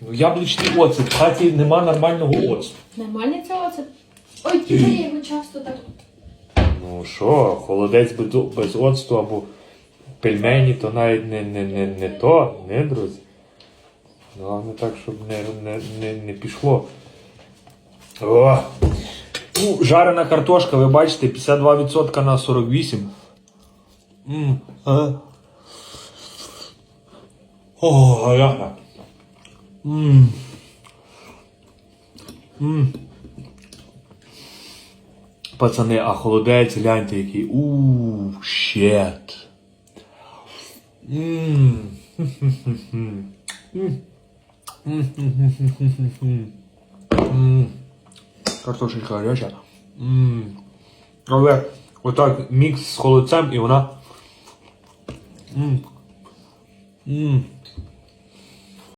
Ну, яблучний оцет. В хаті нема нормального оцту. Нормальний це оцет? Ой, тільки я його часто так. Ну що, холодець без, без оцту або пельмені, то навіть не, не, не, не то, не, друзі. Головне так, щоб не, не, не, не пішло. О! Ну, жарена картошка, ви бачите, 52% на 48. М, а. О, гаряга. М. М. Пацани, а холодець, гляньте який. Ууу, щет. Картошечка гаряча. Мм. Але отак мікс з холодцем і вона. Мм. Мм.